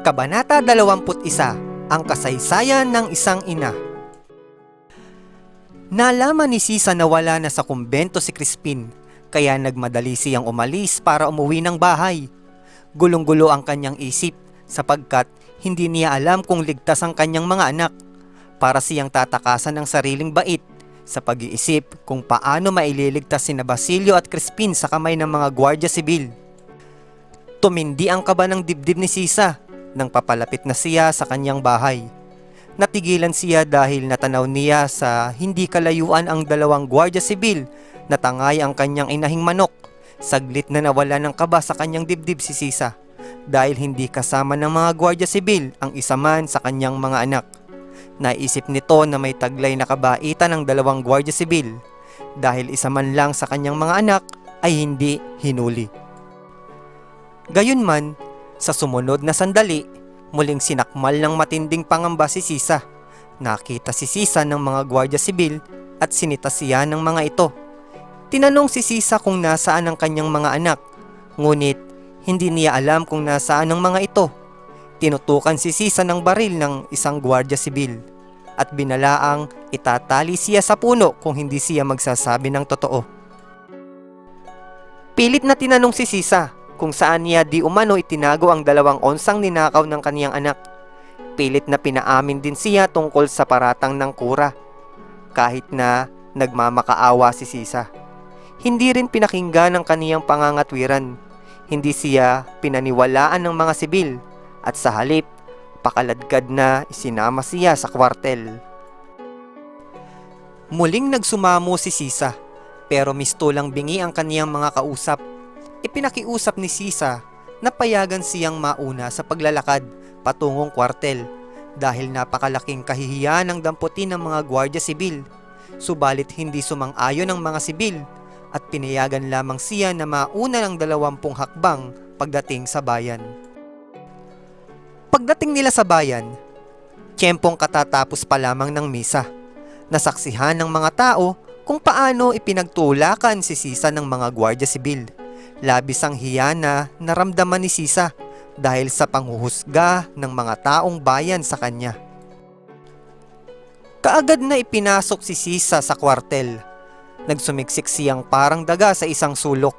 Kabanata 21 Ang kasaysayan ng isang ina Nalaman ni Sisa na wala na sa kumbento si Crispin, kaya nagmadali siyang umalis para umuwi ng bahay. Gulong-gulo ang kanyang isip sapagkat hindi niya alam kung ligtas ang kanyang mga anak. Para siyang tatakasan ng sariling bait sa pag-iisip kung paano maililigtas si Basilio at Crispin sa kamay ng mga gwardya sibil. Tumindi ang kaba ng dibdib ni Sisa nang papalapit na siya sa kanyang bahay. Natigilan siya dahil natanaw niya sa hindi kalayuan ang dalawang gwardya sibil na tangay ang kanyang inahing manok. Saglit na nawala ng kaba sa kanyang dibdib si Sisa dahil hindi kasama ng mga gwardya sibil ang isa man sa kanyang mga anak. Naisip nito na may taglay na kabaitan ng dalawang gwardya sibil dahil isa man lang sa kanyang mga anak ay hindi hinuli. Gayunman, sa sumunod na sandali, muling sinakmal ng matinding pangamba si Sisa. Nakita si Sisa ng mga gwardya sibil at sinita siya ng mga ito. Tinanong si Sisa kung nasaan ang kanyang mga anak, ngunit hindi niya alam kung nasaan ang mga ito. Tinutukan si Sisa ng baril ng isang gwardya sibil at binalaang itatali siya sa puno kung hindi siya magsasabi ng totoo. Pilit na tinanong si Sisa kung saan niya di umano itinago ang dalawang onsang ninakaw ng kaniyang anak. Pilit na pinaamin din siya tungkol sa paratang ng kura. Kahit na nagmamakaawa si Sisa. Hindi rin pinakinggan ang kaniyang pangangatwiran. Hindi siya pinaniwalaan ng mga sibil at sa halip, pakaladkad na isinama siya sa kwartel. Muling nagsumamo si Sisa pero mistulang bingi ang kaniyang mga kausap. Ipinakiusap ni Sisa na payagan siyang mauna sa paglalakad patungong kwartel dahil napakalaking kahihiyan ng damputin ng mga gwardya sibil. Subalit hindi sumang-ayon ang mga sibil at pinayagan lamang siya na mauna ng dalawampung hakbang pagdating sa bayan. Pagdating nila sa bayan, tiyempong katatapos pa lamang ng misa. Nasaksihan ng mga tao kung paano ipinagtulakan si Sisa ng mga gwardya sibil. Labis ang hiya na naramdaman ni Sisa dahil sa panghuhusga ng mga taong bayan sa kanya. Kaagad na ipinasok si Sisa sa kwartel. Nagsumiksik siyang parang daga sa isang sulok.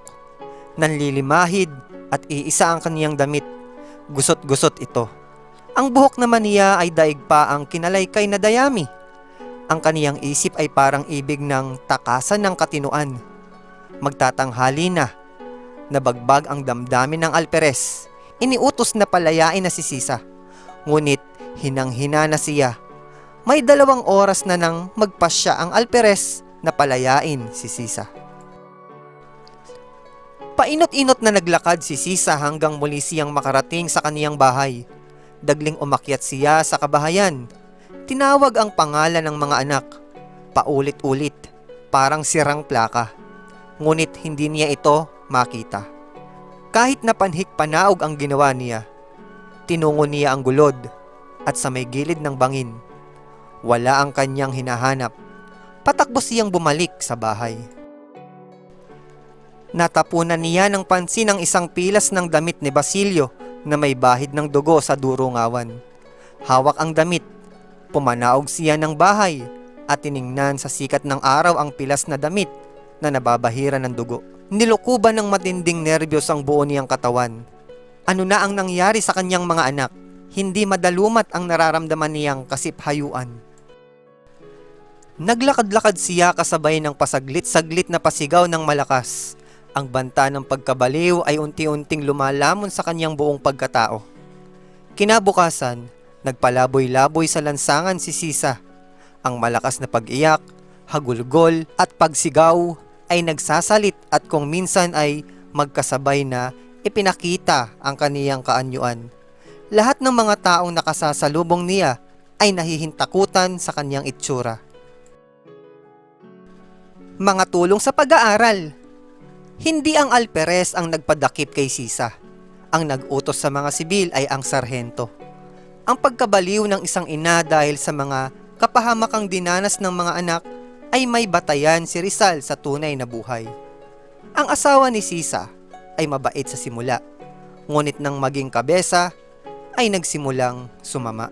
Nanlilimahid at iisa ang kaniyang damit. Gusot-gusot ito. Ang buhok naman niya ay daig pa ang kinalaykay na dayami. Ang kaniyang isip ay parang ibig ng takasan ng katinuan. Magtatanghali na. Nabagbag ang damdamin ng alperes. Iniutos na palayain na si Sisa. Ngunit hinang-hina na siya. May dalawang oras na nang magpasya ang alperes na palayain si Sisa. Painot-inot na naglakad si Sisa hanggang muli siyang makarating sa kaniyang bahay. Dagling umakyat siya sa kabahayan. Tinawag ang pangalan ng mga anak. Paulit-ulit, parang sirang plaka. Ngunit hindi niya ito makita. Kahit na panhik panaog ang ginawa niya, tinungo niya ang gulod at sa may gilid ng bangin. Wala ang kanyang hinahanap. Patakbo siyang bumalik sa bahay. Natapunan niya ng pansin ang isang pilas ng damit ni Basilio na may bahid ng dugo sa durungawan. Hawak ang damit. Pumanaog siya ng bahay at tiningnan sa sikat ng araw ang pilas na damit na nababahira ng dugo. Nilukuban ng matinding nerbiyos ang buo niyang katawan. Ano na ang nangyari sa kanyang mga anak? Hindi madalumat ang nararamdaman niyang kasiphayuan. Naglakad-lakad siya kasabay ng pasaglit-saglit na pasigaw ng malakas. Ang banta ng pagkabaliw ay unti-unting lumalamon sa kanyang buong pagkatao. Kinabukasan, nagpalaboy-laboy sa lansangan si Sisa. Ang malakas na pag-iyak, hagulgol at pagsigaw ay nagsasalit at kung minsan ay magkasabay na ipinakita ang kaniyang kaanyuan. Lahat ng mga taong nakasasalubong niya ay nahihintakutan sa kanyang itsura. Mga tulong sa pag-aaral hindi ang alperes ang nagpadakip kay Sisa. Ang nag-utos sa mga sibil ay ang sarhento. Ang pagkabaliw ng isang ina dahil sa mga kapahamakang dinanas ng mga anak ay may batayan si Rizal sa tunay na buhay. Ang asawa ni Sisa ay mabait sa simula, ngunit nang maging kabesa, ay nagsimulang sumama.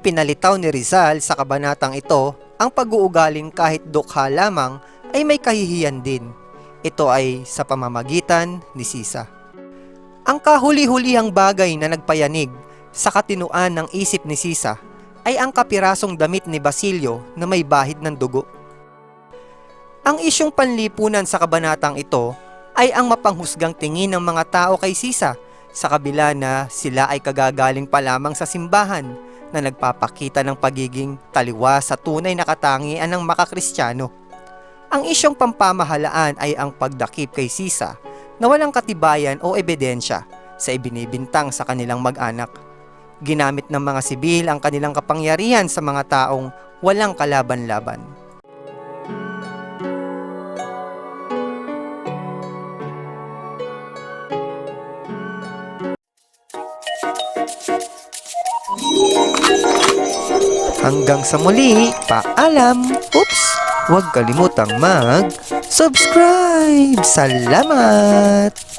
Pinalitaw ni Rizal sa kabanatang ito ang pag-uugaling kahit dukha lamang ay may kahihiyan din. Ito ay sa pamamagitan ni Sisa. Ang kahuli-hulihang bagay na nagpayanig sa katinuan ng isip ni Sisa ay ang kapirasong damit ni Basilio na may bahid ng dugo. Ang isyong panlipunan sa kabanatang ito ay ang mapanghusgang tingin ng mga tao kay Sisa sa kabila na sila ay kagagaling pa lamang sa simbahan na nagpapakita ng pagiging taliwa sa tunay na katangian ng makakristyano. Ang isyong pampamahalaan ay ang pagdakip kay Sisa na walang katibayan o ebidensya sa ibinibintang sa kanilang mag-anak. Ginamit ng mga sibil ang kanilang kapangyarihan sa mga taong walang kalaban-laban. Hanggang sa muli, paalam! Oops! Huwag kalimutang mag-subscribe! Salamat!